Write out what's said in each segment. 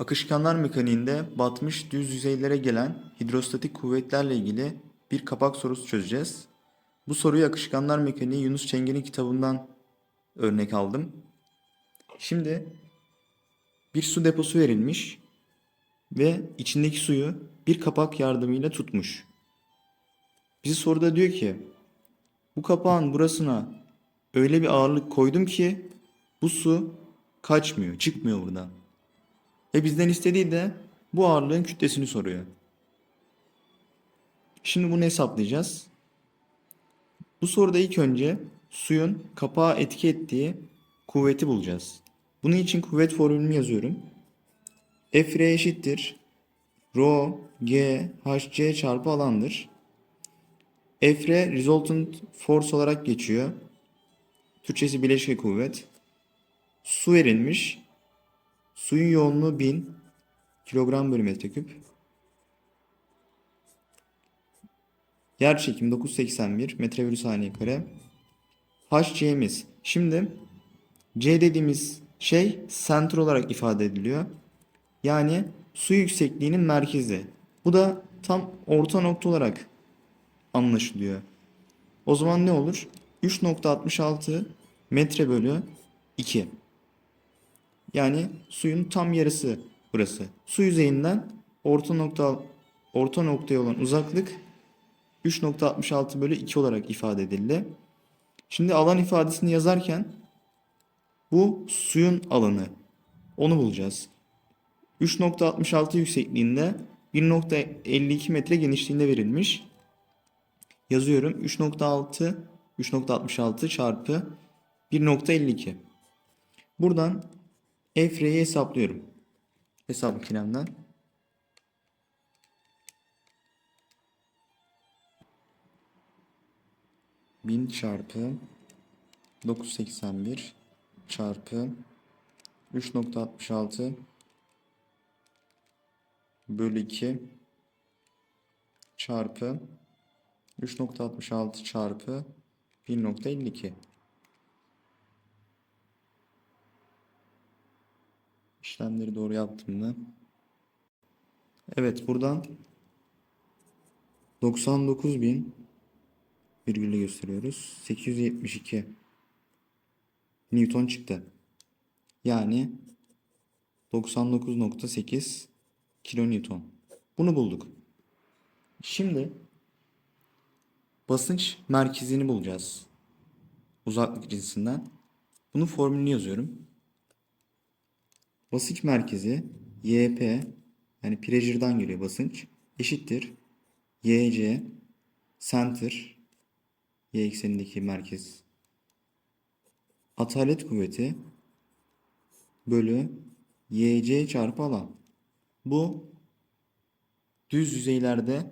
Akışkanlar mekaniğinde batmış düz yüzeylere gelen hidrostatik kuvvetlerle ilgili bir kapak sorusu çözeceğiz. Bu soruyu akışkanlar mekaniği Yunus Çengel'in kitabından örnek aldım. Şimdi bir su deposu verilmiş ve içindeki suyu bir kapak yardımıyla tutmuş. Bizi soruda diyor ki bu kapağın burasına öyle bir ağırlık koydum ki bu su kaçmıyor, çıkmıyor buradan. Ve bizden istediği de bu ağırlığın kütlesini soruyor. Şimdi bunu hesaplayacağız. Bu soruda ilk önce suyun kapağa etki ettiği kuvveti bulacağız. Bunun için kuvvet formülünü yazıyorum. F R eşittir. Rho G HC çarpı alandır. F R resultant force olarak geçiyor. Türkçesi bileşke kuvvet. Su verilmiş. Suyun yoğunluğu 1000 kilogram bölü metreküp. Yer çekimi 981 metre bölü saniye kare. HC'miz. Şimdi C dediğimiz şey center olarak ifade ediliyor. Yani su yüksekliğinin merkezi. Bu da tam orta nokta olarak anlaşılıyor. O zaman ne olur? 3.66 metre bölü 2. Yani suyun tam yarısı burası. Su yüzeyinden orta nokta orta noktaya olan uzaklık 3.66 bölü 2 olarak ifade edildi. Şimdi alan ifadesini yazarken bu suyun alanı. Onu bulacağız. 3.66 yüksekliğinde 1.52 metre genişliğinde verilmiş. Yazıyorum. 3.6 3.66 çarpı 1.52. Buradan Efre'yi hesaplıyorum. Hesap makinemden. Bin çarpı 981 çarpı 3.66 bölü 2 çarpı 3.66 çarpı 1.52 İşlemleri doğru yaptım mı? Evet buradan 99.000 virgülü gösteriyoruz. 872 Newton çıktı. Yani 99.8 kilonewton. Bunu bulduk. Şimdi basınç merkezini bulacağız. Uzaklık cinsinden. Bunun formülünü yazıyorum. Basınç merkezi YP yani pressure'dan geliyor basınç eşittir YC center Y eksenindeki merkez atalet kuvveti bölü YC çarpı alan. Bu düz yüzeylerde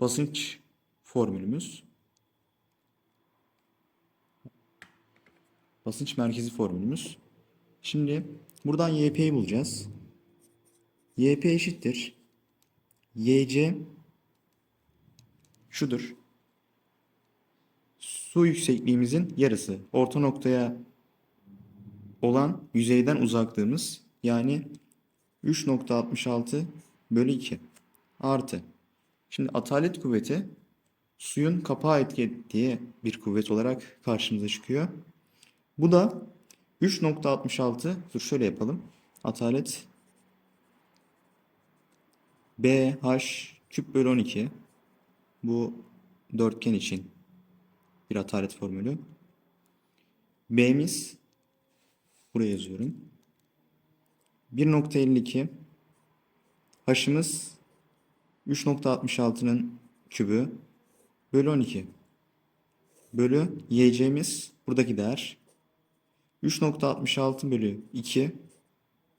basınç formülümüz. Basınç merkezi formülümüz. Şimdi buradan YP'yi bulacağız. YP eşittir. YC şudur. Su yüksekliğimizin yarısı. Orta noktaya olan yüzeyden uzaklığımız yani 3.66 bölü 2 artı. Şimdi atalet kuvveti suyun kapağı etki ettiği bir kuvvet olarak karşımıza çıkıyor. Bu da 3.66 dur şöyle yapalım. Atalet BH küp bölü 12 bu dörtgen için bir atalet formülü. B'miz buraya yazıyorum. 1.52 H'ımız 3.66'nın kübü bölü 12 bölü YC'miz buradaki değer 3.66 bölü 2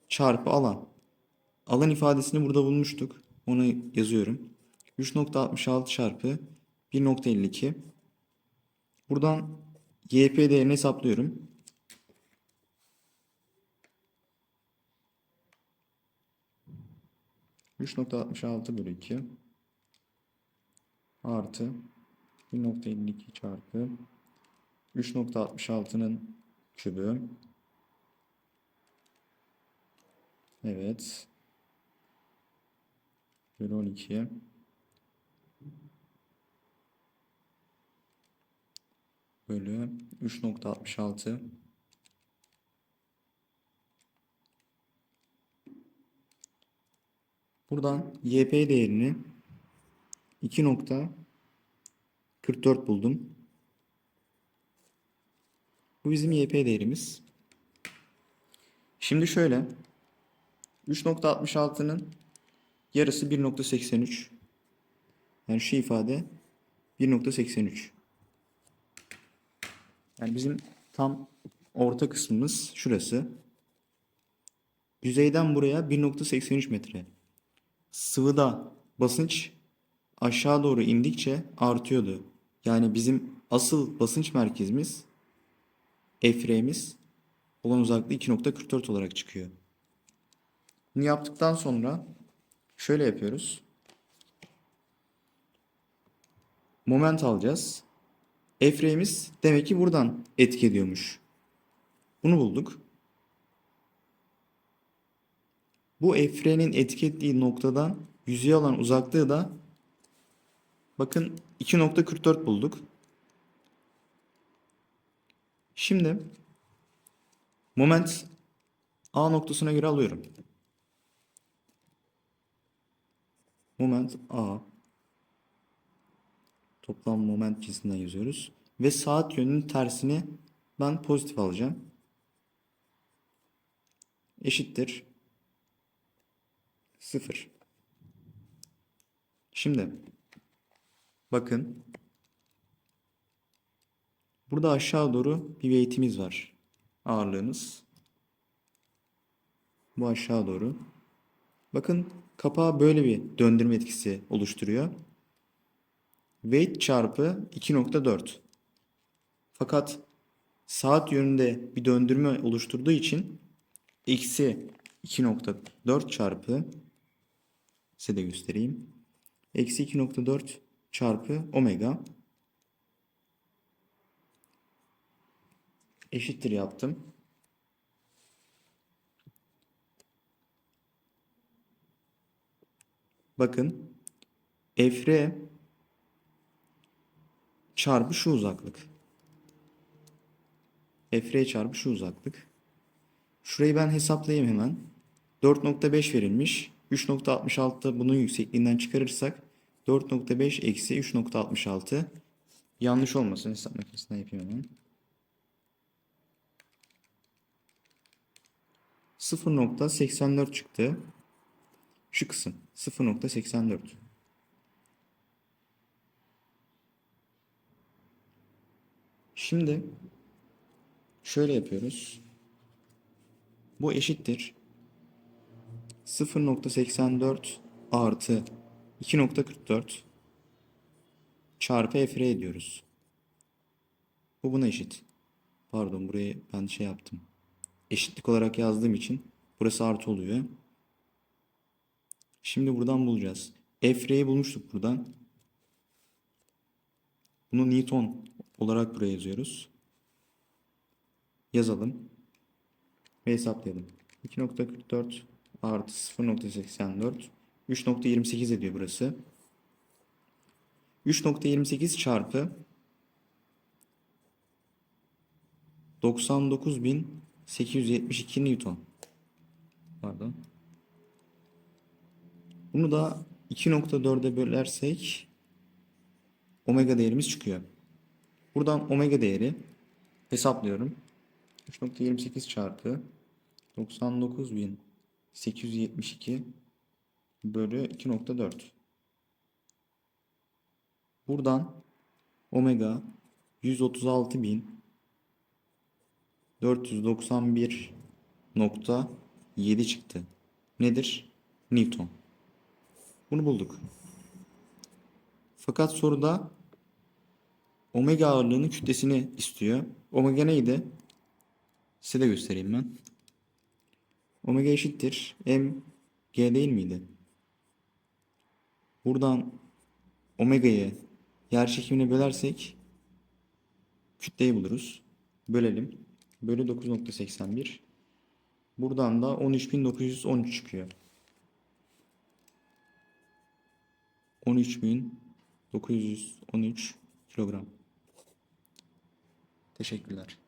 çarpı alan. Alan ifadesini burada bulmuştuk. Onu yazıyorum. 3.66 çarpı 1.52 Buradan YP değerini hesaplıyorum. Üç nokta altmış altı bölü iki artı 1.52 çarpı 3.66'nın kübü Evet. Bölü 12. Bölü 3.66. Buradan YP değerini 2.44 buldum. Bu bizim YP değerimiz. Şimdi şöyle. 3.66'nın yarısı 1.83. Yani şu ifade 1.83. Yani bizim tam orta kısmımız şurası. Yüzeyden buraya 1.83 metre. Sıvıda basınç aşağı doğru indikçe artıyordu. Yani bizim asıl basınç merkezimiz Efre'miz olan uzaklığı 2.44 olarak çıkıyor. Bunu yaptıktan sonra şöyle yapıyoruz. Moment alacağız. Efre'miz demek ki buradan etki ediyormuş. Bunu bulduk. Bu efrenin etki ettiği noktadan yüzeye olan uzaklığı da bakın 2.44 bulduk. Şimdi moment A noktasına göre alıyorum. Moment A toplam moment cinsinden yazıyoruz. Ve saat yönünün tersini ben pozitif alacağım. Eşittir. 0. Şimdi bakın burada aşağı doğru bir weight'imiz var. Ağırlığımız. Bu aşağı doğru. Bakın kapağı böyle bir döndürme etkisi oluşturuyor. Weight çarpı 2.4. Fakat saat yönünde bir döndürme oluşturduğu için eksi 2.4 çarpı size de göstereyim. Eksi 2.4 çarpı omega eşittir yaptım. Bakın efre çarpı şu uzaklık. Efre çarpı şu uzaklık. Şurayı ben hesaplayayım hemen. 4.5 verilmiş. 3.66 bunun yüksekliğinden çıkarırsak 4.5 eksi 3.66 yanlış olmasın hesap makinesinden yapayım hemen. 0.84 çıktı. Şu kısım 0.84. Şimdi şöyle yapıyoruz. Bu eşittir. 0.84 artı 2.44 çarpı efre ediyoruz. Bu buna eşit. Pardon burayı ben şey yaptım. Eşitlik olarak yazdığım için burası artı oluyor. Şimdi buradan bulacağız. Efre'yi bulmuştuk buradan. Bunu Newton olarak buraya yazıyoruz. Yazalım. Ve hesaplayalım. 2.44 artı 0.84 3.28 ediyor burası. 3.28 çarpı 99.872 Newton. Pardon. Bunu da 2.4'e bölersek omega değerimiz çıkıyor. Buradan omega değeri hesaplıyorum. 3.28 çarpı 99.872 bölü 2.4. Buradan omega 136.491.7 çıktı. Nedir? Newton. Bunu bulduk. Fakat soruda omega ağırlığının kütlesini istiyor. Omega neydi? Size de göstereyim ben. Omega eşittir. M G değil miydi? Buradan omega'yı yer çekimine bölersek kütleyi buluruz. Bölelim. Bölü 9.81 Buradan da 13.913 çıkıyor. 13.913 kilogram. Teşekkürler.